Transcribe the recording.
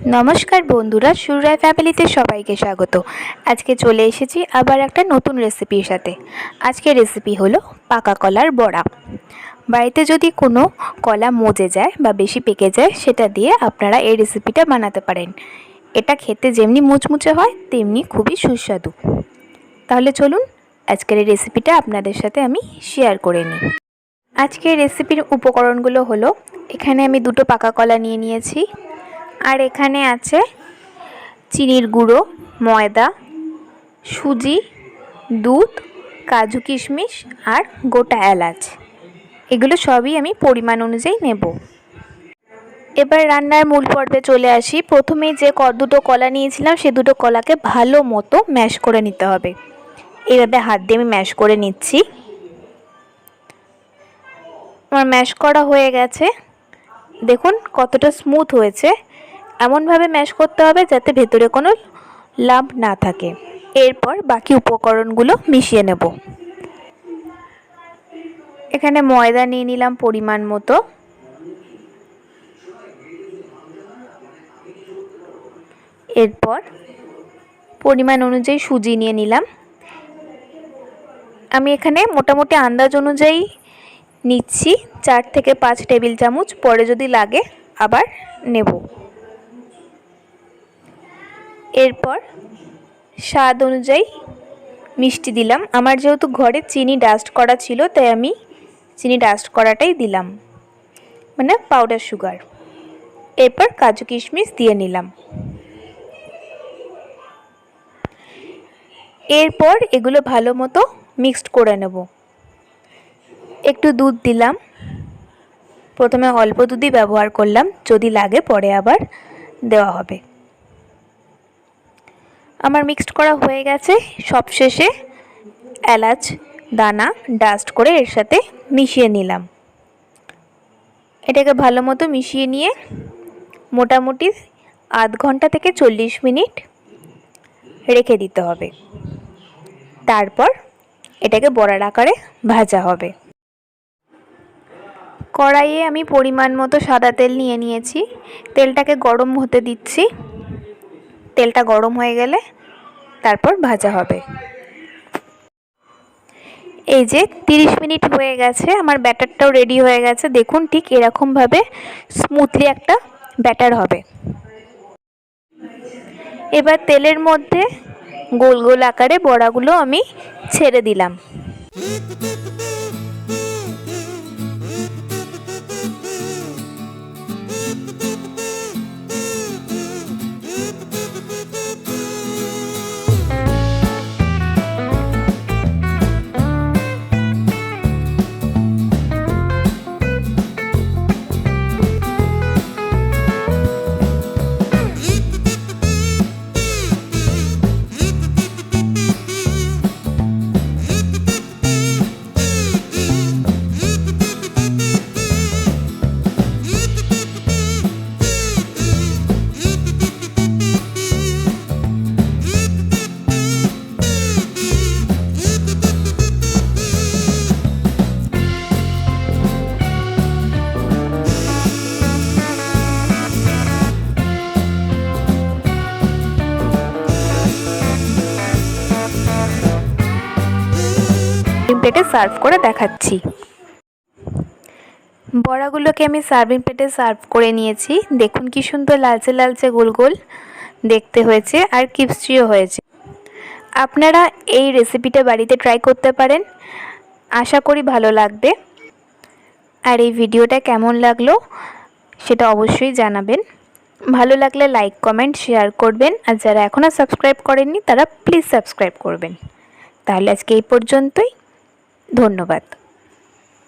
নমস্কার বন্ধুরা সুরায় ফ্যামিলিতে সবাইকে স্বাগত। আজকে চলে এসেছি আবার একটা নতুন রেসিপির সাথে। আজকের রেসিপি হলো পাকা কলার বড়া। বাড়িতে যদি কোনো কলা মজে যায় বা বেশি পেকে যায়, সেটা দিয়ে আপনারা এই রেসিপিটা বানাতে পারেন। এটা খেতে যেমনি মুচমুচে হয়, তেমনি খুবই সুস্বাদু। তাহলে চলুন আজকের এই রেসিপিটা আপনাদের সাথে আমি শেয়ার করে নিই। আজকের রেসিপির উপকরণগুলো হলো, এখানে আমি দুটো পাকা কলা নিয়ে নিয়েছি। আর এখানে আছে চিনির গুঁড়ো, ময়দা, সুজি, দুধ, কাজু কিশমিশ আর গোটা এলাচ। এগুলো সবই আমি পরিমাণ অনুযায়ী নেব। এবার রান্নার মূল পর্বে চলে আসি। প্রথমে যে ক দুটো কলা নিয়েছিলাম, সে দুটো কলাকে ভালো মতো ম্যাশ করে নিতে হবে। এইভাবে হাত দিয়ে আমি ম্যাশ করে নিচ্ছি। আমার ম্যাশ করা হয়ে গেছে। দেখুন কতটা স্মুথ হয়েছে। এমনভাবে ম্যাশ করতে হবে যাতে ভেতরে কোনো লাভ না থাকে। এরপর বাকি উপকরণগুলো মিশিয়ে নেব। এখানে ময়দা নিয়ে নিলাম পরিমাণ মতো। এরপর পরিমাণ অনুযায়ী সুজি নিয়ে নিলাম। আমি এখানে মোটামুটি আন্দাজ অনুযায়ী নিচ্ছি, চার থেকে পাঁচ টেবিল চামচ। পরে যদি লাগে আবার নেব। এরপর স্বাদ অনুযায়ী মিষ্টি দিলাম। আমার যেহেতু ঘরে চিনি ডাস্ট করা ছিল, তাই আমি চিনি ডাস্ট করাটাই দিলাম। মানে পাউডার সুগার এরপর কাজু কিশমিশ দিয়ে নিলাম। এরপর এগুলো ভালো মতো মিক্সড করে নেব। একটু দুধ দিলাম। প্রথমে অল্প দুধই ব্যবহার করলাম, যদি লাগে পরে আবার দেওয়া হবে। আমার মিক্সড করা হয়ে গেছে। সবশেষে এলাচ, দানা ডাস্ট করে এর সাথে মিশিয়ে নিলাম। এটাকে ভালো মতো মিশিয়ে নিয়ে মোটামুটি আধ ঘণ্টা থেকে চল্লিশ মিনিট রেখে দিতে হবে। তারপর এটাকে বড়ার আকারে ভাজা হবে। কড়াইয়ে আমি পরিমাণ মতো সাদা তেল নিয়ে নিয়েছি। তেলটাকে গরম হতে দিচ্ছি। তেলটা গরম হয়ে গেলে তারপর ভাজা হবে। এই যে 30 মিনিট হয়ে গেছে, আমার ব্যাটারটাও রেডি হয়ে গেছে। দেখুন ঠিক এরকমভাবে স্মুথলি একটা ব্যাটার হবে। এবার তেলের মধ্যে গোল গোল আকারে বড়াগুলো আমি ছেড়ে দিলাম। প্লেটে সার্ভ করে দেখাচ্ছি। বড়াগুলোকে আমি সার্ভিং প্লেটে সার্ভ করে নিয়েছি। দেখুন কি সুন্দর লালচে লালচে গোল গোল দেখতে হয়েছে আর কিপসিও হয়েছে। আপনারা এই রেসিপিটা বাড়িতে ট্রাই করতে পারেন। আশা করি ভালো লাগবে। আর এই ভিডিওটা কেমন লাগল সেটা অবশ্যই জানাবেন। ভালো লাগলে লাইক, কমেন্ট, শেয়ার করবেন। আর যারা এখনও সাবস্ক্রাইব করেননি তারা প্লিজ সাবস্ক্রাইব করবেন। তাহলে আজকে এই পর্যন্তই। ধন্যবাদ।